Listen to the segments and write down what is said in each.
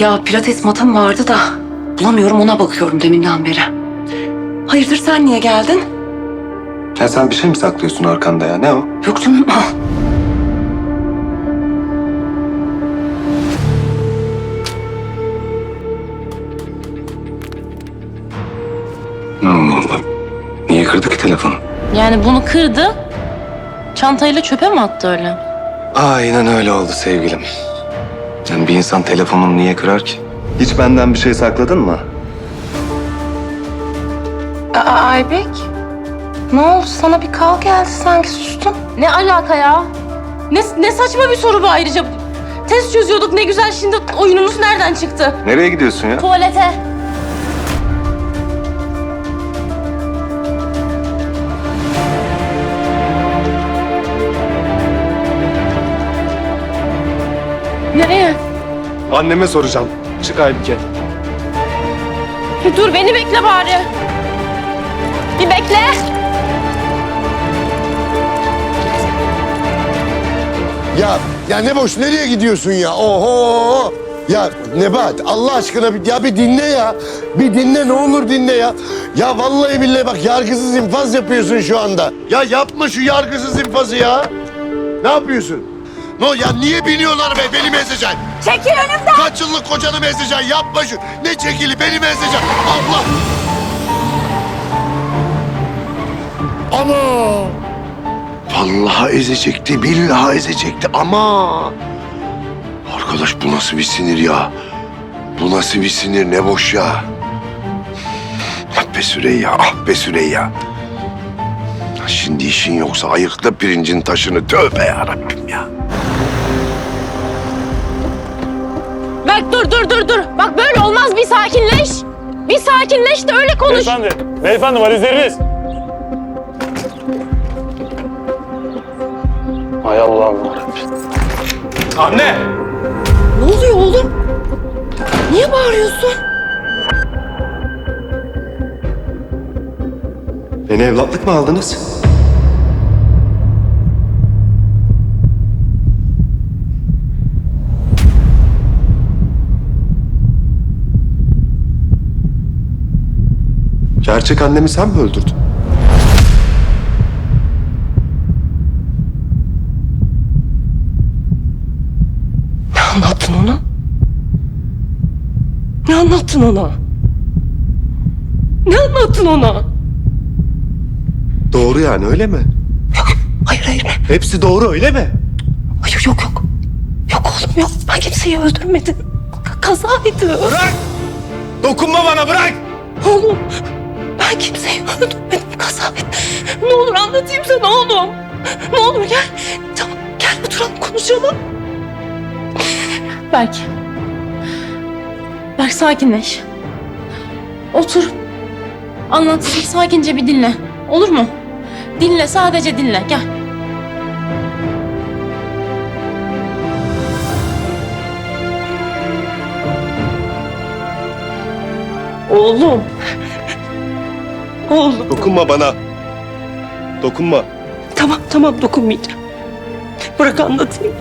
Ya pilates matım vardı da bulamıyorum ona bakıyorum deminden beri. Hayırdır sen niye geldin? Ya sen bir şey mi saklıyorsun arkanda ya? Ne o? Yok canım. Allah Allah. Niye kırdı ki telefonu? Yani bunu kırdı. Çantayla çöpe mi attı öyle? Aynen öyle oldu sevgilim. Yani bir insan telefonunu niye kırar ki? Hiç benden bir şey sakladın mı? Aa, Aybek. Ne oldu? Sana bir kal geldi sanki sustun. Ne alaka ya? Ne, ne saçma bir soru bu ayrıca. Test çözüyorduk ne güzel şimdi oyununuz nereden çıktı? Nereye gidiyorsun ya? Tuvalete. Nereye? Anneme soracağım. Çık Aybike. Bir dur beni bekle bari. Bir bekle. Ya ya ne boş nereye gidiyorsun ya? Oho! Ya Nebat Allah aşkına bir, ya bir dinle ya. Bir dinle ne olur dinle ya. Ya vallahi billahi bak yargısız infaz yapıyorsun şu anda. Ya yapma şu yargısız infazı ya. Ne yapıyorsun? Ne o- ya niye biniyorlar be beni mi ezeceksin? Çekil önümden. Kaç yıllık kocanı mı ezeceksin? Yapma şu. Ne çekili beni mi ezeceksin? Allah! Ama! Vallahi ezecekti, billahi ezecekti ama... Arkadaş bu nasıl bir sinir ya? Bu nasıl bir sinir ne boş ya? Ah be Süreyya, ah be Süreyya. Şimdi işin yoksa ayıkla pirincin taşını. Tövbe yarabbim ya. Bak dur dur dur dur. Bak böyle olmaz bir sakinleş. Bir sakinleş de öyle konuş. Beyefendi, beyefendi valizleriniz. Hay Allah'ım yarabbim. Anne! ne oluyor oğlum? Niye bağırıyorsun? Beni evlatlık mı aldınız? Gerçek annemi sen mi öldürdün? Ne anlattın ona? Ne anlattın ona? Ne anlattın ona? Doğru yani öyle mi? Hayır hayır. Hepsi doğru öyle mi? Hayır yok yok. Yok oğlum yok. Ben kimseyi öldürmedim. Kazaydı. Bırak! Dokunma bana bırak! Oğlum ben kimseyi öldürmedim. Kazaydı. Ne olur anlatayım sana oğlum. Ne olur gel. Tamam gel oturalım konuşalım. Berk. Berk sakinleş. Otur. Anlatsın sakince bir dinle. Olur mu? Dinle sadece dinle gel. Oğlum. Oğlum. Dokunma bana. Dokunma. Tamam tamam dokunmayacağım. Bırak anlatayım.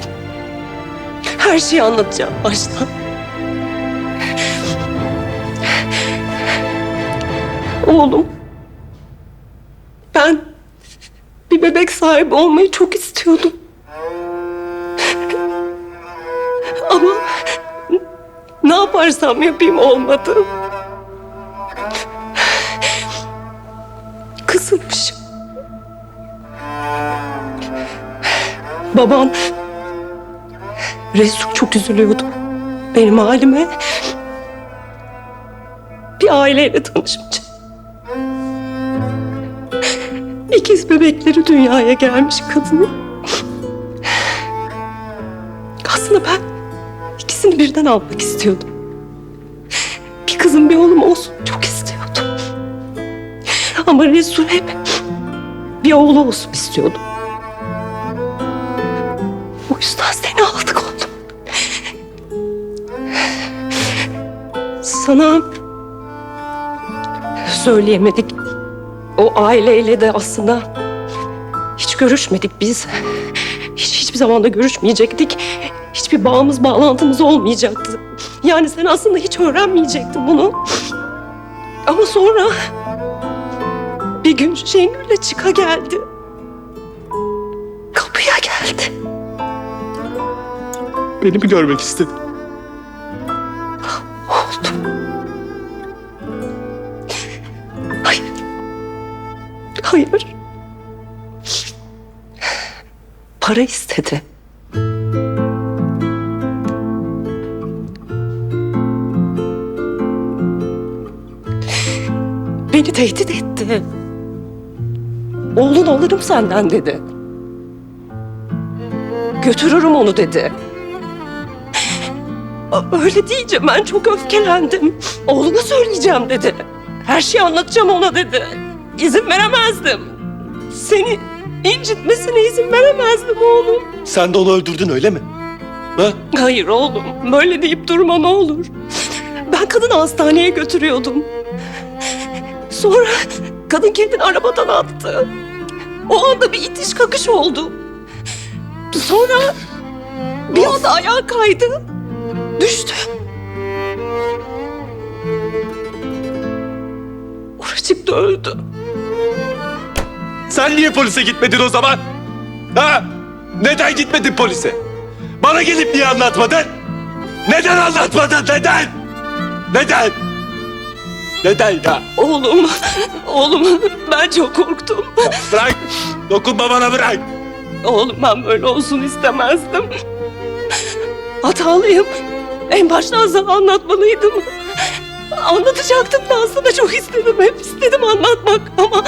Her şeyi anlatacağım baştan. Oğlum. Ben bir bebek sahibi olmayı çok istiyordum. Ama ne yaparsam yapayım olmadı. Kısırmışım. Babam Resul çok üzülüyordu. Benim halime bir aileyle tanışınca. İkiz bebekleri dünyaya gelmiş kadını. Aslında ben ikisini birden almak istiyordum. Bir kızım bir oğlum olsun çok istiyordum. Ama Resul hep bir oğlu olsun istiyordu. O yüzden seni aldık oğlum. Sana söyleyemedik. O aileyle de aslında hiç görüşmedik biz. Hiç hiçbir zaman da görüşmeyecektik. Hiçbir bağımız, bağlantımız olmayacaktı. Yani sen aslında hiç öğrenmeyecektin bunu. Ama sonra bir gün Şengül'le çıka geldi. Kapıya geldi. Beni mi görmek istedin? Oldu. Hayır. Hayır. Para istedi. Beni tehdit etti. Oğlun alırım senden dedi. Götürürüm onu dedi. Öyle deyince ben çok öfkelendim. Oğluna söyleyeceğim dedi. Her şeyi anlatacağım ona dedi. İzin veremezdim. Seni incitmesine izin veremezdim oğlum. Sen de onu öldürdün öyle mi? Ha? Hayır oğlum, böyle deyip durma ne olur. Ben kadını hastaneye götürüyordum. Sonra kadın kendini arabadan attı. O anda bir itiş kakış oldu. Sonra bir anda ayağa kaydı. Düştü. Oracıkta öldü. Sen niye polise gitmedin o zaman? Ha? Neden gitmedin polise? Bana gelip niye anlatmadın? Neden anlatmadın? Neden? Neden? Neden ya? Oğlum, oğlum ben çok korktum. Bırak. Dokunma bana bırak. Oğlum ben böyle olsun istemezdim. Hatalıyım. En baştan sana anlatmalıydım. Anlatacaktım da aslında çok istedim. Hep istedim anlatmak ama...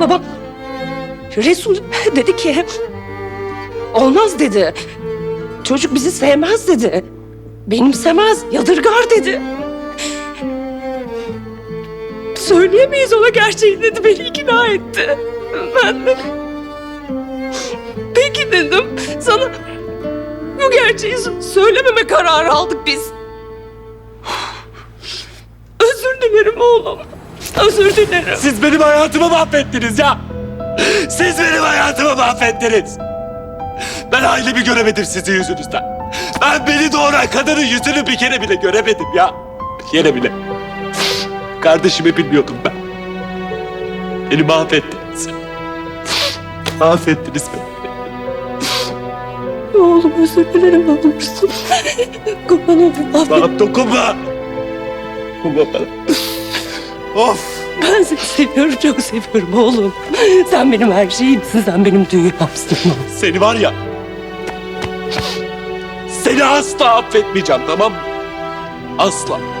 Babam Resul dedi ki... Olmaz dedi. Çocuk bizi sevmez dedi. Benimsemez, yadırgar dedi. Söyleyemeyiz ona gerçeği dedi. Beni ikna etti. Ben de Peki dedim. Sana bu gerçeği söylememe kararı aldık biz. Özür dilerim oğlum. Özür dilerim. Siz benim hayatımı mahvettiniz ya. Siz benim hayatımı mahvettiniz. Ben ailemi göremedim sizin yüzünüzden. Ben beni doğuran kadının yüzünü bir kere bile göremedim ya. Bir kere bile. Kardeşimi bilmiyordum ben. Beni mahvettiniz. Mahvettiniz beni. Oğlum özür dilerim ne olursun. Kurban olayım affet. Bana dokunma. Dokunma bana. Of. Ben seni seviyorum çok seviyorum oğlum. Sen benim her şeyimsin. Sen benim dünyamsın. Seni var ya. Seni asla affetmeyeceğim tamam mı? Asla.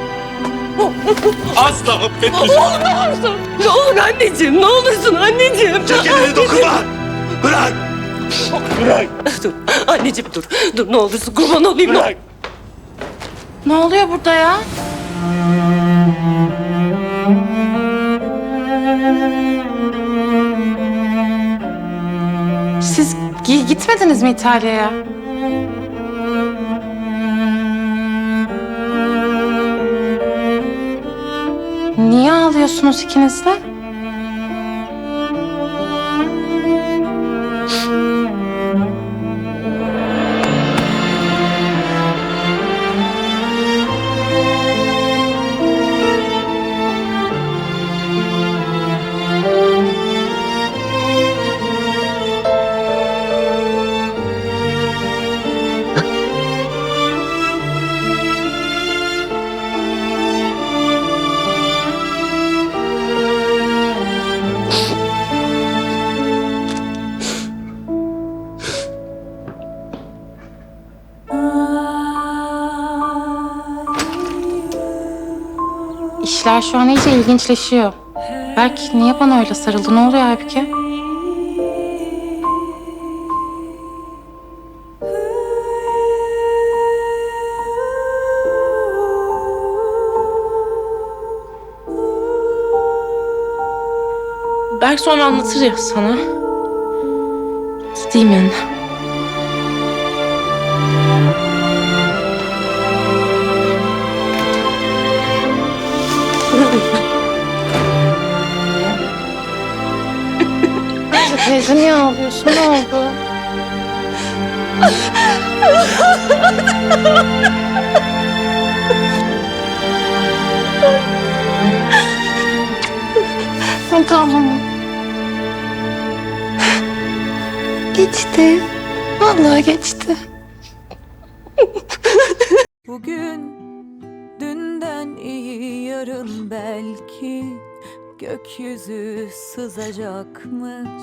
Asla affetmeyeceğim. Ne olursun. Ne olur anneciğim ne olursun anneciğim. Anneciğim. dokunma. Bırak. Bırak. Dur anneciğim dur. Dur ne olursun kurban olayım. ne- Bırak. Ne oluyor burada ya? Siz gi- gitmediniz mi İtalya'ya? Niye ağlıyorsunuz ikiniz de? İşler şu an iyice ilginçleşiyor. Berk niye bana öyle sarıldı? Ne oluyor Aybüke? Berk sonra anlatır ya sana. Gideyim yanına. Teyze niye ağlıyorsun? Ne oldu? tamam tamam. Geçti. Vallahi geçti. Bugün dünden iyi yarın belki gökyüzü sızacakmış